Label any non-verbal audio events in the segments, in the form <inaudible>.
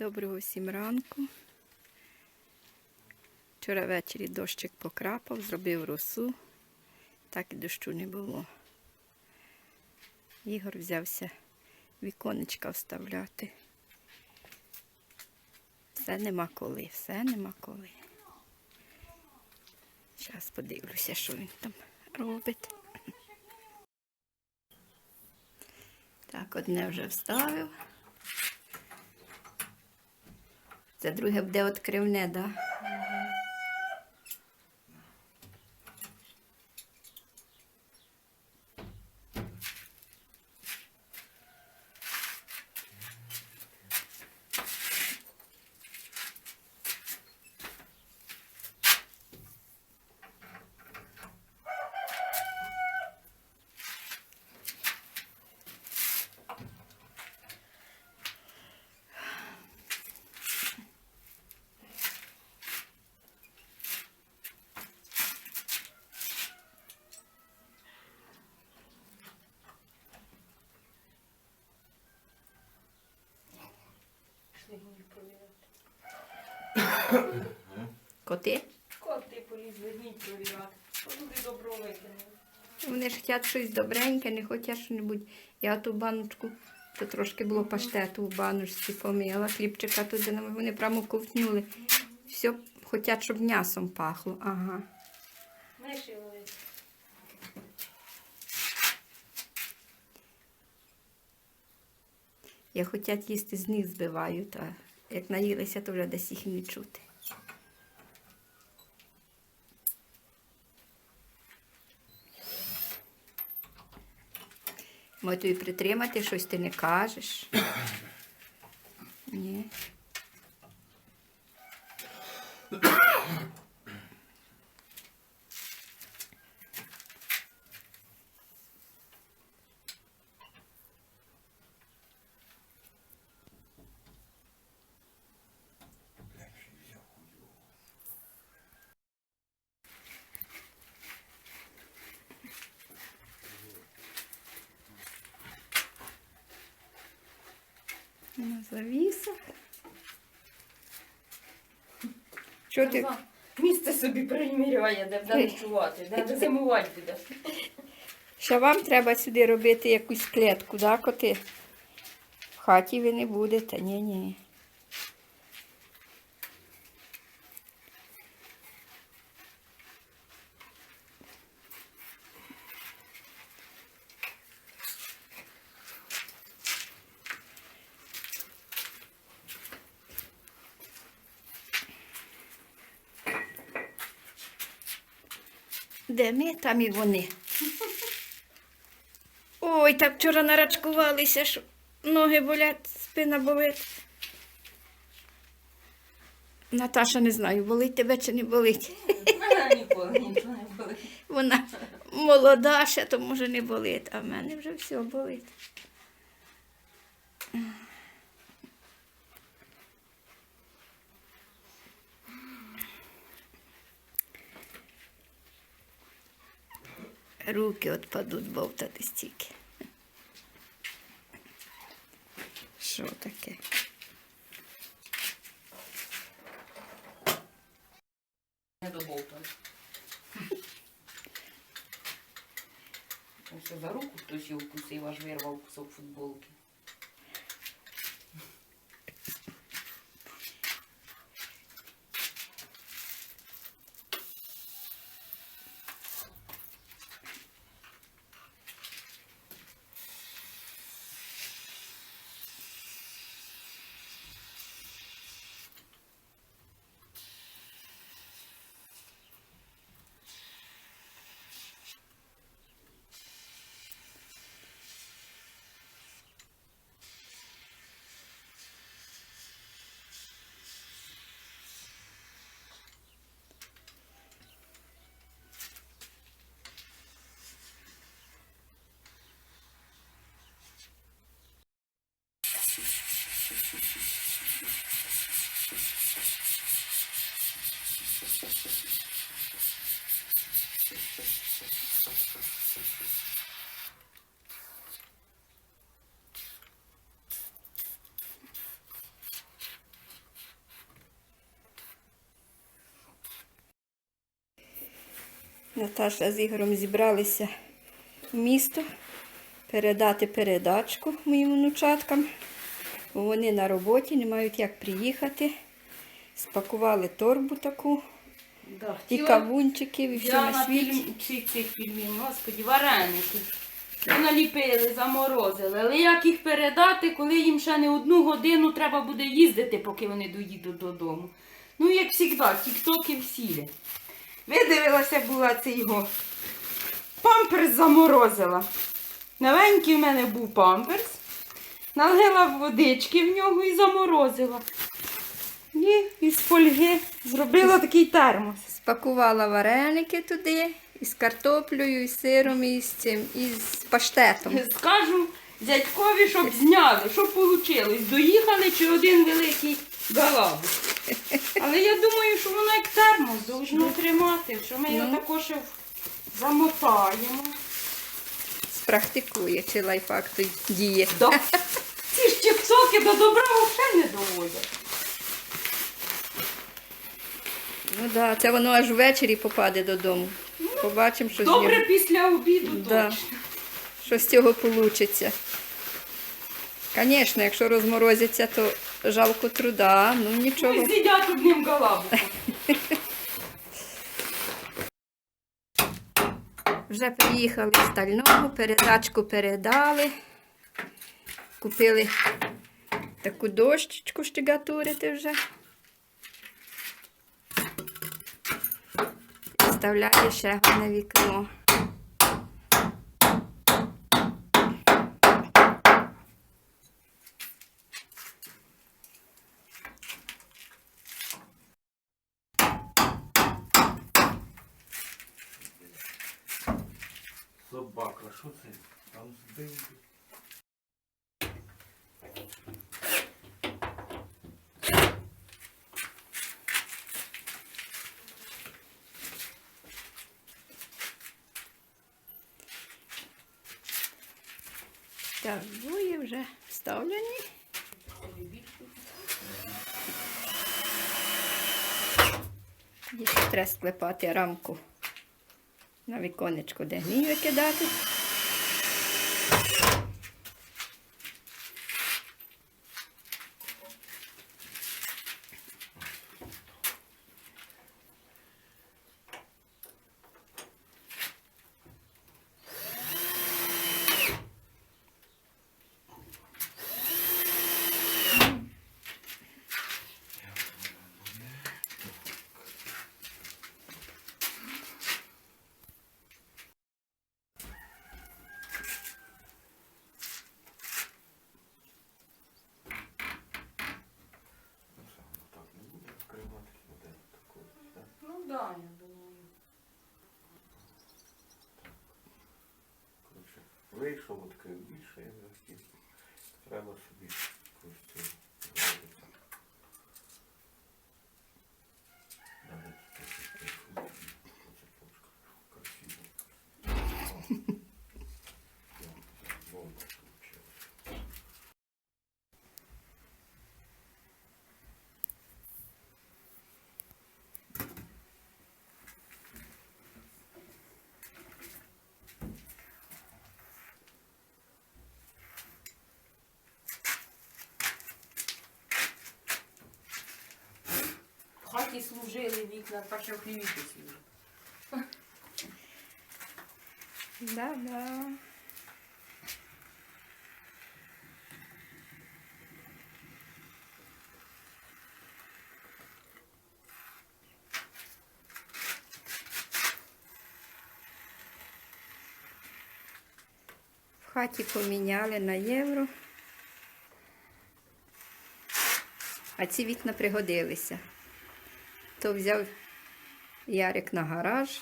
Доброго всім ранку. Вчора ввечері дощик покрапав, зробив росу, так і дощу не було. Ігор взявся віконечка вставляти. Все нема коли, все нема коли. Зараз подивлюся, що він там робить. Так, одне вже вставив. Це друге буде відкривне, так? Да? Коти? Коти полізли, дніть провіряти. Люди добро викинули. Вони ж хочуть щось добреньке, не хочуть щось. Я ту баночку, то трошки було паштету в баночці помила, хлібчика туди, нам- вони прямо ковтнули. Все хочуть, щоб м'ясом пахло. Ага. Миші ловить. Я хочуть їсти, з них збивають, а як наїлися, то вже десь їх не чути. Тобі притримати, щось ти не кажеш. На завісах. Що ти? Ага. Місце собі приміряє, де буде ночувати, де, де зимувати буде. Ще вам треба сюди робити якусь клітку, да, коти? В хаті ви не будете, ні-ні. Де ми, там і вони. Ой, так вчора нарачкувалися, що ноги болять, спина болить. Наташа, не знаю, болить тебе чи не болить. Мене ніколи нічого не болить. Вона молода ще, то може не болить, а в мене вже все болить. Руки відпадуть бовтати стільки. Що таке? Не добовтав. Ось за руку хтось його вкусив, аж вирвав кусок футболки. Наташа з Ігорем зібралися в місто передати передачку моїм внучаткам. Бо вони на роботі, не мають як приїхати. Спакували торбу таку, Да, і кавунчиків, і все на на світі. чи цих фільмів, господі, вареники. Наліпили, заморозили. Але як їх передати, коли їм ще не одну годину треба буде їздити, поки вони доїдуть додому. Ну, як завжди, тіктоки всі. Видивилася була це його. Памперс заморозила. Новенький в мене був памперс. Налила водички в нього і заморозила. І із фольги зробила такий термос. Спакувала вареники туди, із картоплею, із сиром, і з цим, і з паштетом. <laughs> Скажу дядькові, щоб зняли, що вийшло. Доїхали чи один великий галабу. Але я думаю, що воно як термос должно тримати, що ми його Ну. також замотаємо. Спрактикує, чи лайфхак той діє. Да. Ці ж тіктоки до добра взагалі не доводять. Ну так, да, це воно аж ввечері попаде додому. Побачимо, що з Добре нього. після обіду Да. точно. що з цього вийде. Звісно, якщо розморозиться, то жалко труда, ну нічого. З'їдять одним галабуком. Вже приїхали з стального, передачку передали. Купили таку дощечку штигатурити вже. Вставляє ще на вікно. Так, двоє вже вставлені. Ще треба склепати рамку на віконечко, де гній викидати. Ну, все, воно так не буде відкриватися, буде такого. да? Ну да, я думаю. Коротше, вийшов, таке більше, я захотів. Треба собі якусь хаті служили вікна, так що в. Да-да. В хаті поміняли на євро. А ці вікна пригодилися. То взяв Ярик на гараж,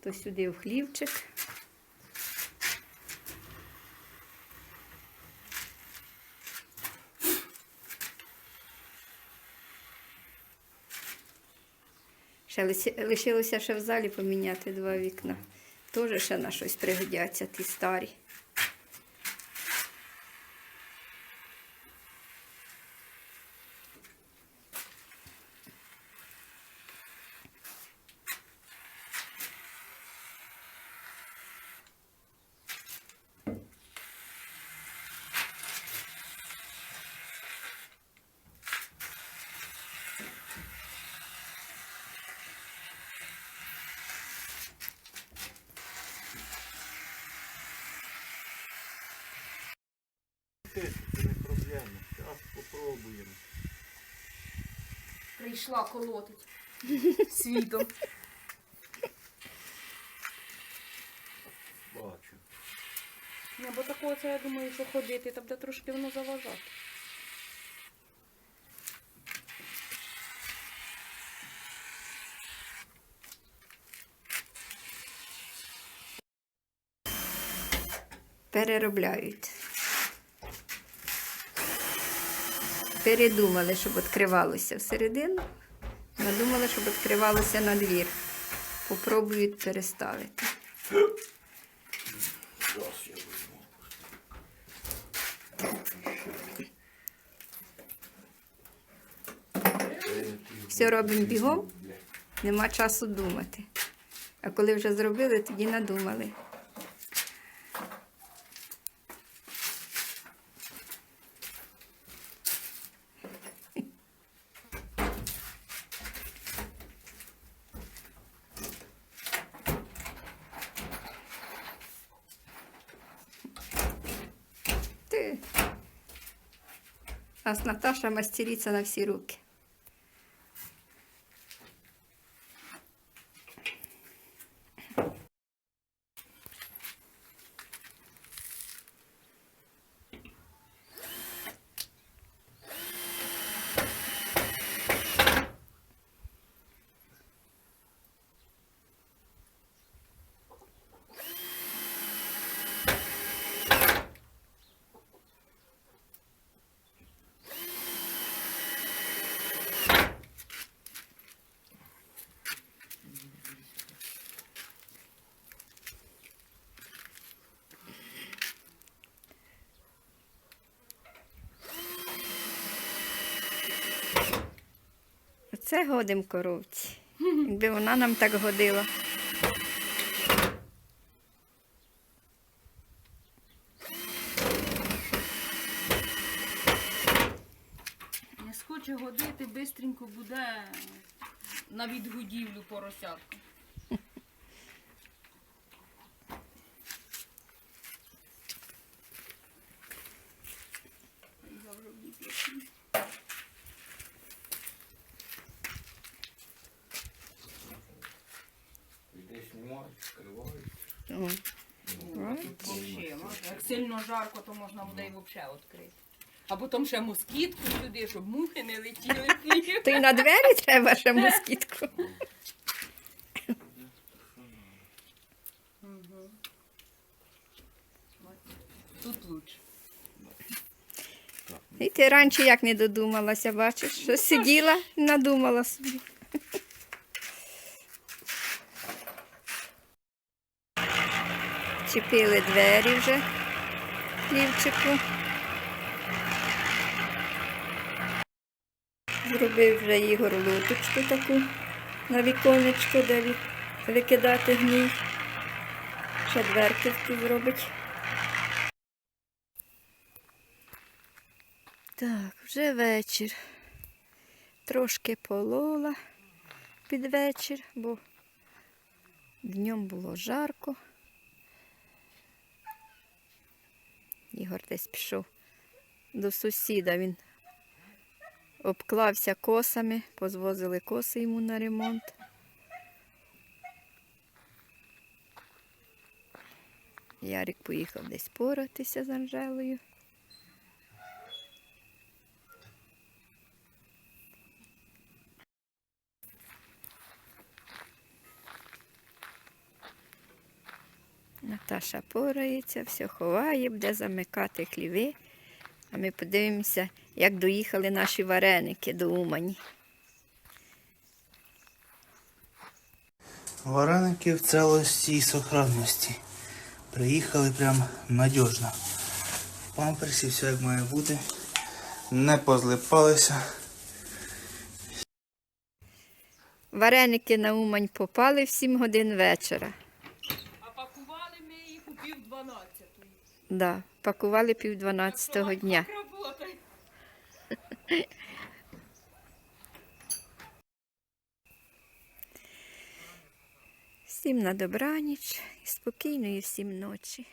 то сюди в хлівчик. Ще лишилося ще в залі поміняти два вікна. Теж ще на щось пригодяться ті старі. крутити, це не проблема. Зараз попробуємо. Прийшла колотить світом. Бачу. Не, бо такого це я думаю, що ходити, та буде трошки воно заважати. Переробляють. Передумали, щоб відкривалося всередину. Надумали, щоб відкривалося на двір. Попробують переставити. Все робимо бігом. Нема часу думати. А коли вже зробили, тоді надумали. Ти. А с Наташа мастерица на всі руки. Оце годим коровці. Якби вона нам так годила. Не схоче годити, бистренько буде на відгодівлю поросятку. Як сильно жарко, то можна буде і взагалі відкрити. А потім ще москітку сюди, щоб мухи не летіли. То й на двері треба ще москітку. Тут лучше. І ти раніше як не додумалася, бачиш, що сиділа і надумала собі. Чіпили двері вже хлівчику. Зробив вже Ігор луточку таку на віконечко, де викидати гній. Ще дверки зробить. Так, вже вечір. Трошки полола під вечір, бо днем було жарко. Ігор десь пішов до сусіда. Він обклався косами, позвозили коси йому на ремонт. Ярик поїхав десь поратися з Анжелою. Наташа порається, все ховає, буде замикати хліви. А ми подивимося, як доїхали наші вареники до Умані. Вареники в целості і сохранності. Приїхали прям надіжно. В памперсі все як має бути. Не позлипалися. Вареники на Умань попали в 7 годин вечора. А пакували ми їх у пів дванадцятої. Да, пакували пів дванадцятого дня. Всім на добраніч і спокійної всім ночі.